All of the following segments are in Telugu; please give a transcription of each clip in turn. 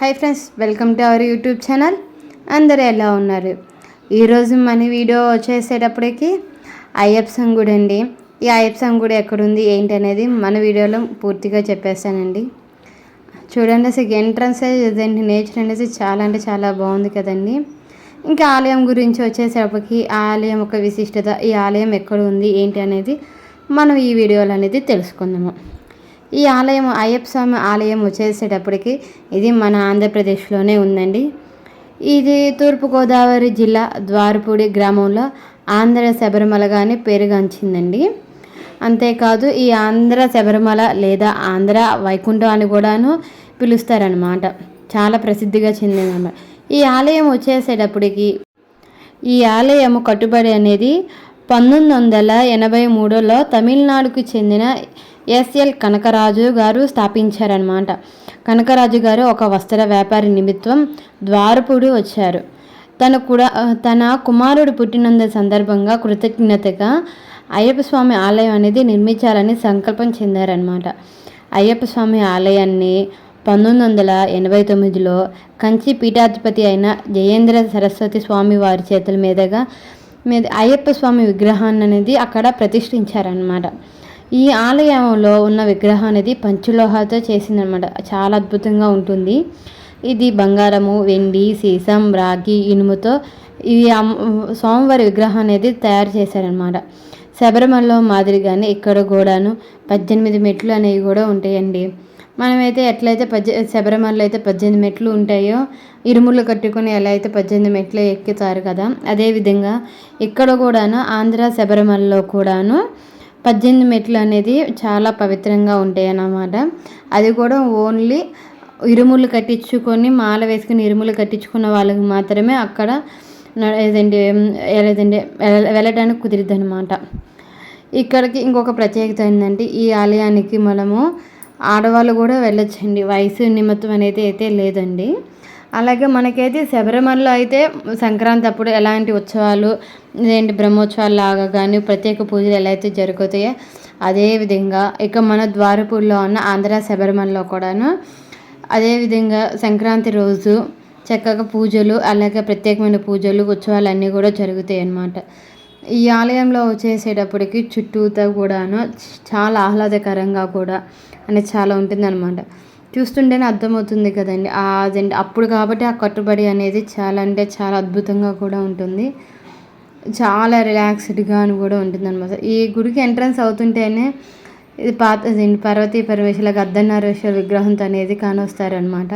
Hi friends welcome to our YouTube channel. అందరూ ఎలా ఉన్నారు? ఈరోజు మన వీడియో వచ్చేసేటప్పటికి అయ్యప్సం గుడి అండి. ఈ అయ్యప్సం గుడి ఎక్కడుంది ఏంటి అనేది మన వీడియోలో పూర్తిగా చెప్పేస్తానండి. చూడండి అసలు ఎంట్రన్స్ ఇదండి నేచర్ అనేది చాలా అంటే చాలా బాగుంది కదండి. ఇంకా ఆలయం గురించి వచ్చేసేపటికి ఆలయం ఒక విశిష్టత ఈ ఆలయం ఎక్కడ ఉంది ఏంటి అనేది మనం ఈ వీడియోలో అనేది తెలుసుకుందాము. ఈ ఆలయం అయ్యప్ప స్వామి ఆలయం వచ్చేసేటప్పటికి ఇది మన ఆంధ్రప్రదేశ్లోనే ఉందండి. ఇది తూర్పుగోదావరి జిల్లా ద్వారపూడి గ్రామంలో ఆంధ్ర శబరిమలగానే పేరుగాంచిందండి. అంతేకాదు ఈ ఆంధ్ర శబరిమల లేదా ఆంధ్ర వైకుంఠం అని కూడాను పిలుస్తారనమాట చాలా ప్రసిద్ధిగా చెందిందన్నమాట. ఈ ఆలయం వచ్చేసేటప్పటికి ఈ ఆలయం కట్టుబడి అనేది పంతొమ్మిది వందల ఎనభై మూడులో తమిళనాడుకు చెందిన ఎస్ఎల్ కనకరాజు గారు స్థాపించారనమాట కనకరాజు గారు ఒక వస్త్ర వ్యాపారి నిమిత్తం ద్వారపుడు వచ్చారు. తన కూడా తన కుమారుడు పుట్టినందు సందర్భంగా కృతజ్ఞతగా అయ్యప్ప స్వామి ఆలయం అనేది నిర్మించాలని సంకల్పం చెందారనమాట అయ్యప్ప స్వామి ఆలయాన్ని పంతొమ్మిది వందల ఎనభై తొమ్మిదిలో కంచి పీఠాధిపతి అయిన జయేంద్ర సరస్వతి స్వామి వారి చేతుల మీదుగా మీద అయ్యప్ప స్వామి విగ్రహాన్ని అనేది అక్కడ ప్రతిష్ఠించారనమాట ఈ ఆలయంలో ఉన్న విగ్రహం అనేది పంచలోహాలతో చేసిందనమాట చాలా అద్భుతంగా ఉంటుంది. ఇది బంగారము వెండి సీసం రాగి ఇనుముతో ఈ స్వామివారి విగ్రహం అనేది తయారు చేశారనమాట శబరిమలలో మాదిరిగానే ఇక్కడ కూడాను పద్దెనిమిది మెట్లు అనేవి కూడా ఉంటాయండి. మనమైతే ఎట్లయితే పద్దె శబరిమలలో అయితే పద్దెనిమిది మెట్లు ఉంటాయో ఇరుములు కట్టుకుని ఎలా అయితే పద్దెనిమిది మెట్లు ఎక్కుతారు కదా అదేవిధంగా ఇక్కడ కూడాను ఆంధ్ర శబరిమలలో కూడాను పద్దెనిమిది మెట్లు అనేది చాలా పవిత్రంగా ఉంటాయి అన్నమాట అది కూడా ఓన్లీ ఇరుములు కట్టించుకొని మాల వేసుకుని ఇరుములు కట్టించుకున్న వాళ్ళకి మాత్రమే అక్కడ ఏదండి ఏదండి వెళ్ళడానికి కుదిరిద్ది అనమాట ఇక్కడికి ఇంకొక ప్రత్యేకత ఏంటంటే ఈ ఆలయానికి మనము ఆడవాళ్ళు కూడా వెళ్ళొచ్చండి. వయసు నిమిత్తం అనేది అయితే లేదండి. అలాగే మనకైతే శబరిమలలో అయితే సంక్రాంతి అప్పుడు ఎలాంటి ఉత్సవాలు ఏంటి బ్రహ్మోత్సవాలు లాగా కానీ ప్రత్యేక పూజలు ఎలా అయితే జరుగుతాయో అదేవిధంగా ఇక మన ద్వారపూర్లో ఉన్న ఆంధ్ర శబరిమలలో కూడాను అదేవిధంగా సంక్రాంతి రోజు చక్కగా పూజలు అలాగే ప్రత్యేకమైన పూజలు ఉత్సవాలు అన్నీ కూడా జరుగుతాయి అన్నమాట. ఈ ఆలయంలో వచ్చేసేటప్పటికి చుట్టూతో కూడాను చాలా ఆహ్లాదకరంగా కూడా అనేది చాలా ఉంటుందన్నమాట. చూస్తుంటేనే అర్థమవుతుంది కదండి. అదండి అప్పుడు కాబట్టి ఆ కట్టుబడి అనేది చాలా అంటే చాలా అద్భుతంగా కూడా ఉంటుంది. చాలా రిలాక్స్డ్గా అని కూడా ఉంటుందన్నమాట. ఈ గుడికి ఎంట్రన్స్ అవుతుంటేనే ఇది పాత పార్వతీ పరమేశ్వర గద్దన్నారేశ్వర విగ్రహంతో అనేది కానొస్తారనమాట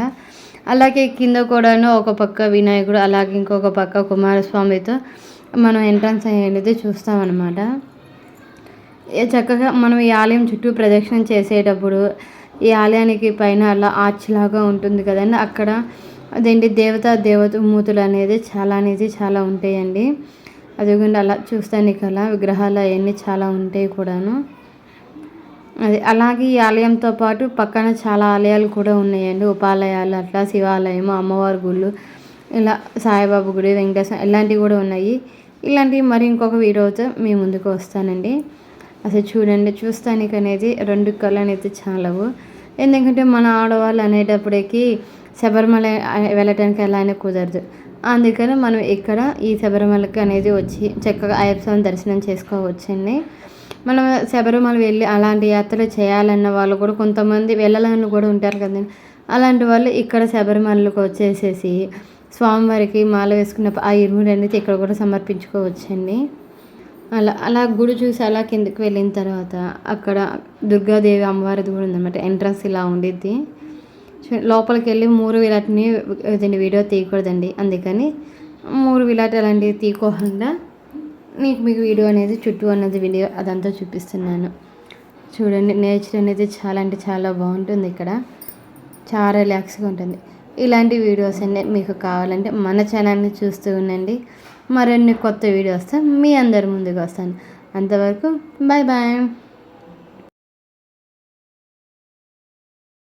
అలాగే కింద కూడాను ఒక పక్క వినాయకుడు అలాగే ఇంకొక పక్క కుమారస్వామితో మనం ఎంట్రన్స్ అనేది చూస్తామన్నమాట. చక్కగా మనం ఈ ఆలయం చుట్టూ ప్రదక్షిణ చేసేటప్పుడు ఈ ఆలయానికి పైన అలా ఆర్చ్ లాగా ఉంటుంది కదండి. అక్కడ అదేంటి దేవత దేవత మూతులు అనేది చాలా అనేది చాలా ఉంటాయండి. అదిగోండి అలా చూస్తానికి అలా విగ్రహాలు అవన్నీ చాలా ఉంటాయి కూడాను. అది అలాగే ఈ ఆలయంతో పాటు పక్కన చాలా ఆలయాలు కూడా ఉన్నాయండి. ఉపాలయాలు అట్లా శివాలయం అమ్మవారి గుళ్ళు ఇలా సాయిబాబు గుడి వెంకటేశ్వర ఇలాంటివి కూడా ఉన్నాయి. ఇలాంటివి మరి ఇంకొక వీడియోతో మీ ముందుకు వస్తానండి. అసలు చూడండి చూస్తానికి అనేది రెండు కళ్ళు అనేది చాలవు. ఎందుకంటే మన ఆడవాళ్ళు అనేటప్పటికి శబరిమల వెళ్ళటానికి ఎలా అయినా కుదరదు. అందుకని మనం ఇక్కడ ఈ శబరిమలకి అనేది వచ్చి చక్కగా అయ్యప్ప దర్శనం చేసుకోవచ్చండి. మనం శబరిమల వెళ్ళి అలాంటి యాత్రలు చేయాలన్న వాళ్ళు కూడా కొంతమంది వెళ్ళాలని కూడా ఉంటారు కదండి. అలాంటి వాళ్ళు ఇక్కడ శబరిమలకు వచ్చేసేసి స్వామివారికి మాల వేసుకున్న ఆ ఇరుముడు అనేది ఇక్కడ కూడా సమర్పించుకోవచ్చండి. అలా అలా గుడి చూసి అలా కిందకి వెళ్ళిన తర్వాత అక్కడ దుర్గాదేవి అమ్మవారిది కూడా ఉందన్నమాట ఎంట్రన్స్ ఇలా ఉండిద్ది లోపలికి వెళ్ళి మూడు విలాటిని దీన్ని వీడియో తీయకూడదండి అందుకని మూడు విలాటి అలాంటివి తీయకోకుండా నీకు మీకు వీడియో అనేది చుట్టూ అన్నది వీడియో అదంతా చూపిస్తున్నాను. చూడండి నేచర్ అనేది చాలా అంటే చాలా బాగుంటుంది ఇక్కడ. చాలా రిలాక్స్గా ఉంటుంది. ఇలాంటి వీడియోస్ అన్నీ మీకు కావాలంటే మన ఛానల్ని చూస్తూ ఉండండి. మరిన్ని కొత్త వీడియోస్ మీ అందరి ముందుకు వస్తాను. అంతవరకు బాయ్ బాయ్